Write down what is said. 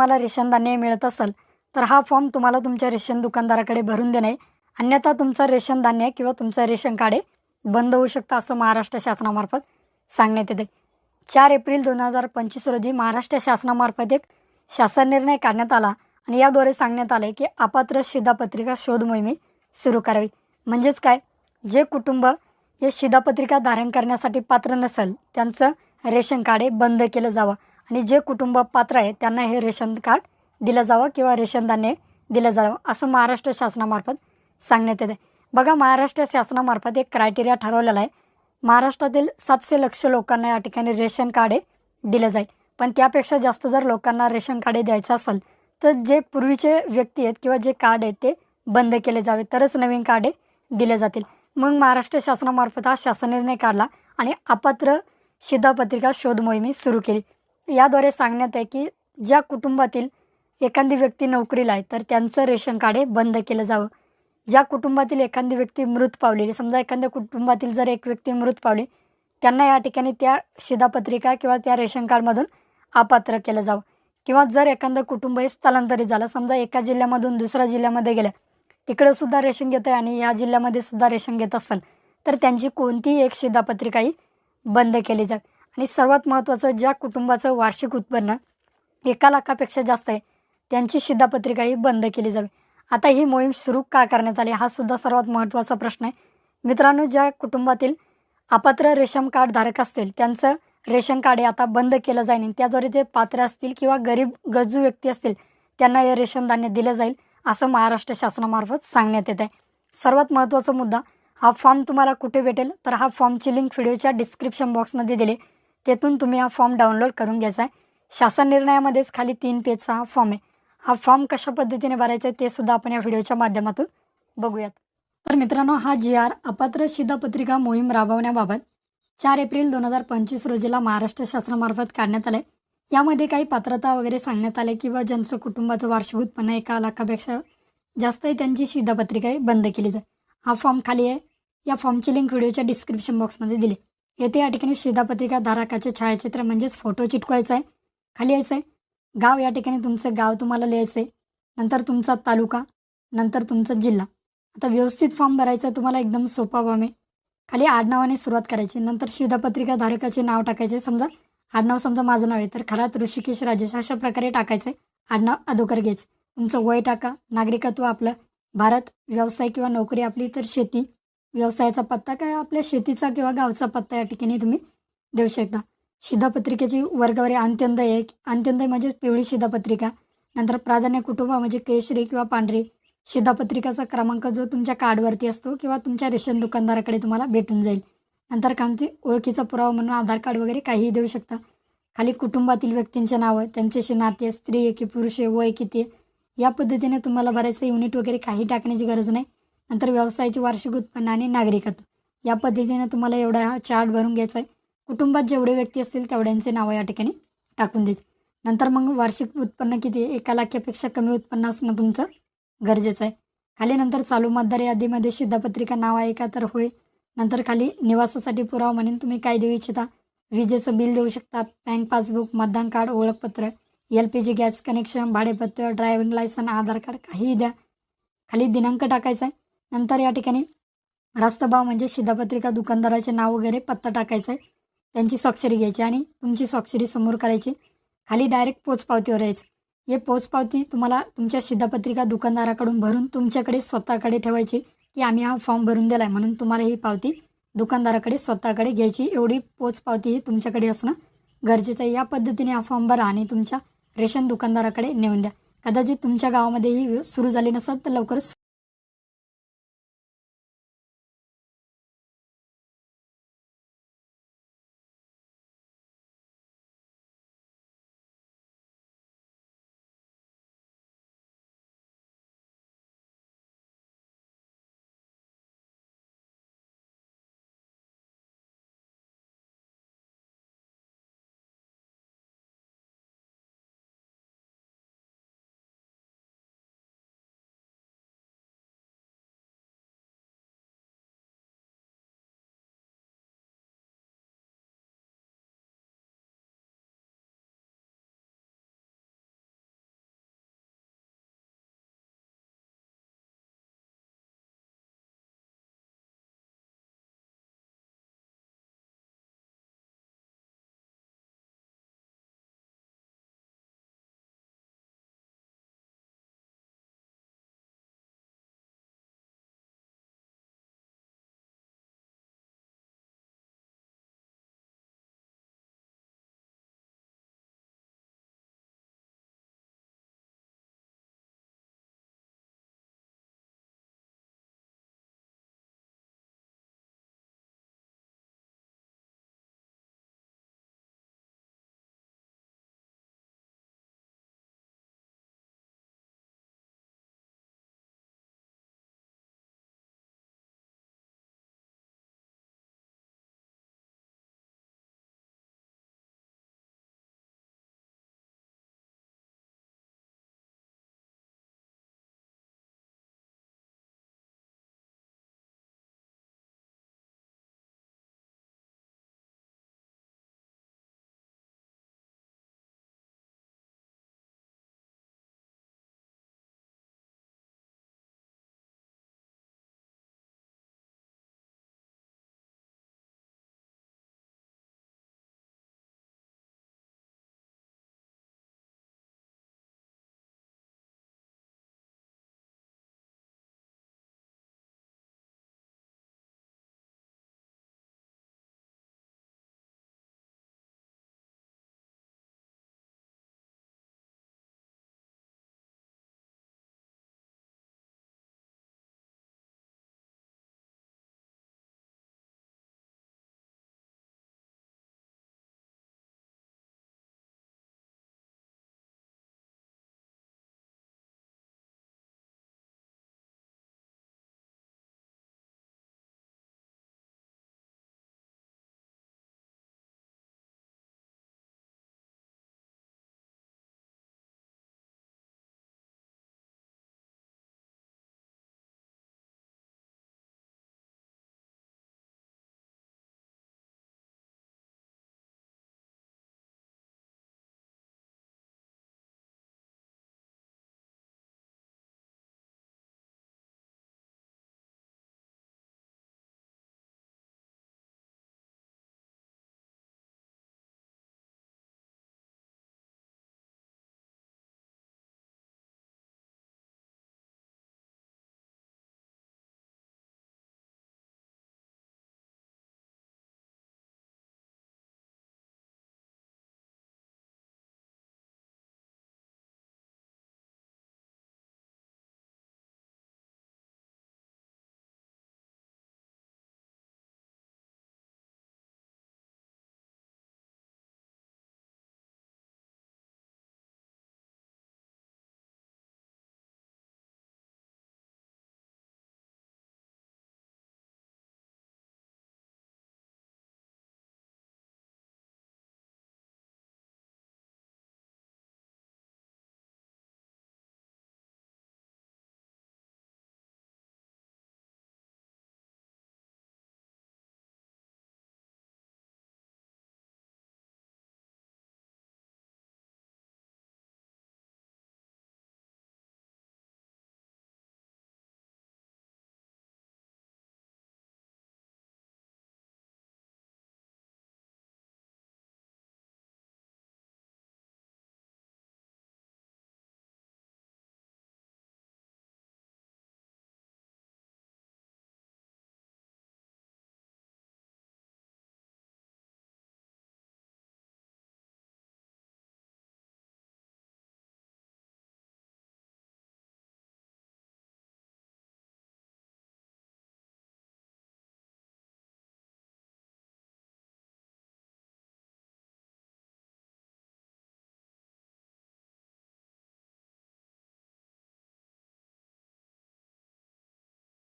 तुम्हाला रेशन धान्य मिळत असेल तर हा फॉर्म तुम्हाला तुमच्या रेशन दुकानदाराकडे भरून देणे. अन्यथा तुमचं रेशन धान्य किंवा तुमचं रेशन कार्ड हे बंद होऊ शकतं असं महाराष्ट्र शासनामार्फत सांगण्यात येते. चार एप्रिल दोन हजार पंचवीस रोजी महाराष्ट्र शासनामार्फत एक शासन निर्णय काढण्यात आला आणि याद्वारे सांगण्यात आले की अपात्र शिधापत्रिका शोध मोहिमे सुरू करावी. म्हणजेच काय? जे कुटुंब हे शिधापत्रिका धारण करण्यासाठी पात्र नसेल त्यांचं रेशन कार्ड हे बंद केलं जावं. आणि जे कुटुंब पात्र आहे त्यांना हे रेशन कार्ड दिलं जावं किंवा रेशन धान्य दिलं जावं असं महाराष्ट्र शासनामार्फत सांगण्यात येते. बघा महाराष्ट्र शासनामार्फत एक क्रायटेरिया ठरवलेला आहे. महाराष्ट्रातील सातशे लक्ष लोकांना या ठिकाणी रेशन कार्ड हे दिलं जाईल. पण त्यापेक्षा जास्त जर लोकांना रेशन कार्ड द्यायचं असेल तर जे पूर्वीचे व्यक्ती आहेत किंवा जे कार्ड आहेत ते बंद केले जावे. तरच नवीन कार्ड दिले जातील. मग महाराष्ट्र शासनामार्फत हा शासन निर्णय काढला आणि अपात्र शिधापत्रिका शोध मोहिमे सुरू केली. याद्वारे सांगण्यात आहे की ज्या कुटुंबातील एखादी व्यक्ती नोकरीला आहे तर त्यांचं रेशन कार्ड हे बंद केलं जावं. ज्या कुटुंबातील एखादी व्यक्ती मृत पावलेली समजा एखाद्या कुटुंबातील जर एक व्यक्ती मृत पावली त्यांना या ठिकाणी त्या शिधापत्रिका किंवा त्या रेशन कार्डमधून अपात्र केलं जावं. किंवा जर एखादं कुटुंब हे स्थलांतरित झालं समजा एका जिल्ह्यामधून दुसऱ्या जिल्ह्यामध्ये गेलं तिकडं सुद्धा रेशन घेतं आणि या जिल्ह्यामध्ये सुद्धा रेशन घेत असेल तर त्यांची कोणतीही एक शिधापत्रिकाही बंद केली जाईल. आणि सर्वात महत्त्वाचं ज्या कुटुंबाचं वार्षिक उत्पन्न एका लाखापेक्षा जास्त आहे त्यांची शिधापत्रिकाही बंद केली जावी. आता ही मोहीम सुरू का करण्यात आली हा सुद्धा सर्वात महत्त्वाचा प्रश्न आहे. मित्रांनो ज्या कुटुंबातील अपात्र रेशन कार्ड धारक असतील त्यांचं रेशन कार्ड हे आता बंद केलं जाईल. आणि त्याद्वारे जे पात्र असतील किंवा गरीब गरजू व्यक्ती असतील त्यांना हे रेशन धान्य दिलं जाईल असं महाराष्ट्र शासनामार्फत सांगण्यात येत आहे. सर्वात महत्त्वाचा मुद्दा हा फॉर्म तुम्हाला कुठे भेटेल? तर हा फॉर्मची लिंक व्हिडिओच्या डिस्क्रिप्शन बॉक्समध्ये दिली तेथून तुम्ही हा फॉर्म डाउनलोड करून घ्यायचा आहे. शासन निर्णयामध्येच खाली तीन पेजचा हा फॉर्म आहे. हा फॉर्म कशा पद्धतीने भरायचा आहे ते सुद्धा आपण या व्हिडिओच्या माध्यमातून बघूयात. तर मित्रांनो हा जी आर अपात्र शिधापत्रिका मोहीम राबवण्याबाबत चार एप्रिल दोन हजार पंचवीस रोजीला महाराष्ट्र शासनामार्फत काढण्यात आलं आहे यामध्ये काही पात्रता वगैरे सांगण्यात आले किंवा ज्यांचं कुटुंबाचं वार्षिक उत्पन्न एका लाखापेक्षा जास्त आहे त्यांची शिधापत्रिका बंद केली जाईल. हा फॉर्म खाली आहे. या फॉर्मची लिंक व्हिडिओच्या डिस्क्रिप्शन बॉक्समध्ये दिली. येथे या ठिकाणी शिधापत्रिका धारकाचे छायाचित्र म्हणजेच फोटो चिटकवायचा आहे. खाली यायचं आहे. गाव या ठिकाणी तुमचं गाव तुम्हाला लिहायचं आहे नंतर तुमचा तालुका नंतर तुमचा जिल्हा. आता व्यवस्थित फॉर्म भरायचा आहे तुम्हाला एकदम सोपा फॉर्म आहे. खाली आडनावाने सुरुवात करायची. नंतर शिधापत्रिका धारकाचे नाव टाकायचे. समजा आडनाव समजा माझं नाव आहे तर खरात ऋषिकेश राजेश अशा प्रकारे टाकायचं आहे आडनाव अधोकर घ्यायचं. तुमचं वय टाका. नागरिकत्व आपलं. भारत व्यवसाय किंवा नोकरी आपली तर शेती. व्यवसायाचा पत्ता काय? आपल्या शेतीचा किंवा गावचा पत्ता या ठिकाणी तुम्ही देऊ शकता. शिधापत्रिकेची वर्गवारी अंत्योदय आहे. अंत्योदय म्हणजे पिवळी शिधापत्रिका. नंतर प्राधान्य कुटुंब म्हणजे केशरी किंवा पांढरी. शिधापत्रिकाचा क्रमांक जो तुमच्या कार्डवरती असतो किंवा तुमच्या रेशन दुकानदाराकडे तुम्हाला भेटून जाईल. नंतर कामची ओळखीचा पुरावा म्हणून आधार कार्ड वगैरे काहीही देऊ शकता. खाली कुटुंबातील व्यक्तींचे नावं त्यांच्याशी नाते स्त्री आहे की पुरुष आहे. वय किती आहे. या पद्धतीने तुम्हाला बऱ्याचसे युनिट वगैरे काही टाकण्याची गरज नाही. नंतर व्यवसायाचे वार्षिक उत्पन्न आणि नागरिकत्व. या पद्धतीने तुम्हाला एवढा हा चार्ट भरून घ्यायचा आहे. कुटुंबात जेवढे व्यक्ती असतील तेवढ्यांचे नावं या ठिकाणी टाकून द्यायचे. नंतर मग वार्षिक उत्पन्न किती एका लाखापेक्षा कमी उत्पन्न असणं तुमचं गरजेचं आहे. खाली नंतर चालू मतदार यादीमध्ये शिधापत्रिका नाव आहे का तर होय. नंतर खाली निवासासाठी पुरावा म्हणून तुम्ही काय देऊ इच्छिता? विजेचं बिल देऊ शकता. बँक पासबुक मतदान कार्ड ओळखपत्र L P G gas connection भाडेपत्र driving licence आधार कार्ड काहीही द्या. खाली दिनांक टाकायचा आहे. नंतर या ठिकाणी रास्तभाव म्हणजे शिधापत्रिका दुकानदाराचे नाव वगैरे पत्ता टाकायचा आहे त्यांची स्वाक्षरी घ्यायची आणि तुमची स्वाक्षरी समोर करायची. खाली डायरेक्ट पोचपावतीवर यायचं. हे पोचपावती तुम्हाला तुमच्या शिधापत्रिका दुकानदाराकडून भरून तुमच्याकडे स्वतःकडे ठेवायची की आम्ही हा फॉर्म भरून दिला आहे म्हणून तुम्हाला ही पावती दुकानदाराकडे स्वतःकडे घ्यायची. एवढी पोचपावती ही तुमच्याकडे असणं गरजेचं आहे या पद्धतीने हा फॉर्म भरा आणि तुमच्या रेशन दुकानदाराकडे नेऊन द्या. कदाचित तुमच्या गावामध्ये ही सुरू झाली नसेल तर लवकरच